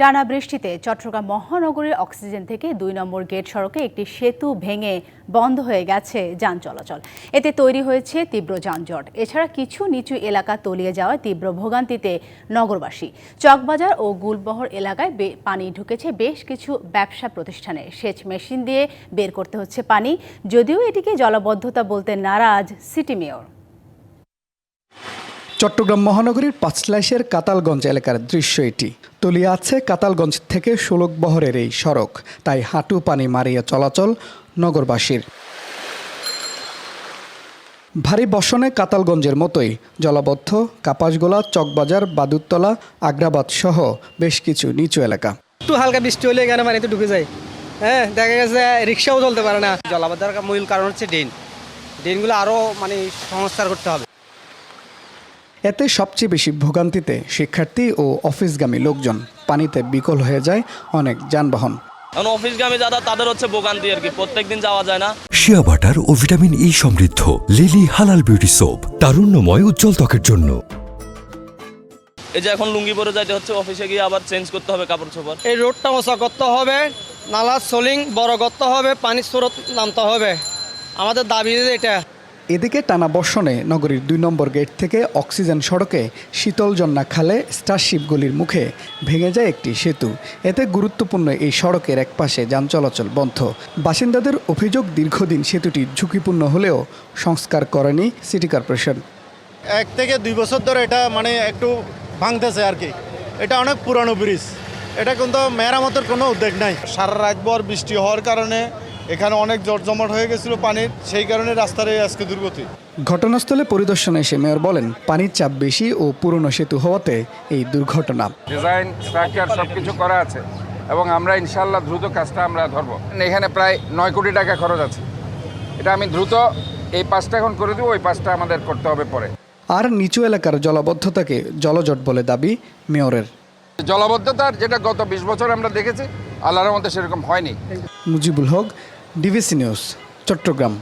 টানা বৃষ্টিতে চট্টগ্রাম মহানগরীর অক্সিজেন থেকে দুই নম্বর গেট সড়কে একটি সেতু ভেঙে বন্ধ হয়ে গেছে যান চলাচল। এতে তৈরি হয়েছে তীব্র যানজট। এছাড়া কিছু নিচু এলাকা তলিয়ে যাওয়ায় তীব্র ভোগান্তিতে নগরবাসী। চকবাজার ও গুলবহর এলাকায় পানি ঢুকেছে। বেশ কিছু ব্যবসা প্রতিষ্ঠানে সেচ মেশিন দিয়ে বের করতে হচ্ছে পানি। যদিও এটিকে জলাবদ্ধতা বলতে নারাজ সিটি মেয়র। চট্টগ্রাম মহানগরীর পাঁচলাইশের কাতালগঞ্জ এলাকার দৃশ্য এটি। তলিয়ে আছে কাতালগঞ্জ থেকে ষোলক বহরের এই সড়ক। তাই হাঁটু পানি মারিয়ে চলাচল নগরবাসীর। ভারী বর্ষণে কাতালগঞ্জের মতোই জলাবদ্ধ কাপাসগোলা, চকবাজার, বাদুরতলা, আগ্রাবাদ সহ বেশ কিছু নিচু এলাকা। একটু হালকা বৃষ্টি হলে এখানে পানিতে ঢুকে যায়। হ্যাঁ দেখা গেছে রিক্সাও চলতে পারে না। জলাবদ্ধার মূল কারণ হচ্ছে ড্রেন। ড্রেনগুলো আরও মানে সংস্কার করতে হবে। এতে সবচেয়ে বেশি ভোগান্তিতে শিক্ষার্থী ও অফিসগামী লোকজন পানিতে বিকল হয়ে যায় অনেক যানবাহন। এখন অফিসগামী যারা তাদের হচ্ছে ভোগান্তি আর কি প্রত্যেকদিন যাওয়া যায় না। শিয়া বাটার ও ভিটামিন ই সমৃদ্ধ লিলি হালাল বিউটি সোপ তারুণ্যময় উজ্জ্বল ত্বকের জন্য। এই যে এখন লুঙ্গি পরে যাইতে হচ্ছে অফিসে গিয়ে আবার চেঞ্জ করতে হবে কাপড় চোপড়। এই রোডটা মশা করতে হবে নালা সোলিং বড় করতে হবে পানির স্রোত নামতে হবে। আমাদের দাবি এটা। এদিকে টানা বর্ষণে নগরীর দুই নম্বর গেট থেকে অক্সিজেন সড়কে শীতলজন্না খালে স্টারশিপ গলির মুখে ভেঙে যায় একটি সেতু। এতে গুরুত্বপূর্ণ এই সড়কের একপাশে যান চলাচল বন্ধ। বাসিন্দাদের অভিযোগ দীর্ঘদিন সেতুটি ঝুঁকিপূর্ণ হলেও সংস্কার করেনি সিটি কর্পোরেশন। এক থেকে দুই বছর ধরে এটা মানে একটু ভাঙতেছে আর কি। এটা অনেক পুরানো ব্রিজ। এটা কিন্তু মেরামতের কোনো উদ্যোগ নাই। সারা রাতভর বৃষ্টি হওয়ার কারণে এখানে অনেক জটজমাট হয়ে গেছিল পানির সেই কারণে রাস্তার এই আজকে দুর্গতি। ঘটনাস্থলে পরিদর্শনে এসে মেয়র বলেন পানির চাপ বেশি ও পুরনো সেতু হওয়াতে এই দুর্ঘটনা। ডিজাইন স্ট্রাকচার সব কিছু করা আছে এবং আমরা ইনশাল্লাহ দ্রুত কাজটা আমরা ধরবো। এখানে প্রায় নয় কোটি টাকা খরচ আছে। এটা আমি দ্রুত এই পাঁচটা এখন করে দেবো ওই পাঁচটা আমাদের করতে হবে পরে। আর নিচু এলাকার জলাবদ্ধতাকে জলজট বলে দাবি মেয়রের। জলাবদ্ধতার যেটা গত বিশ বছর আমরা দেখেছি আল্লাহর মধ্যে সেরকম হয়নি। Mujibul Haque DVC news Chattogram.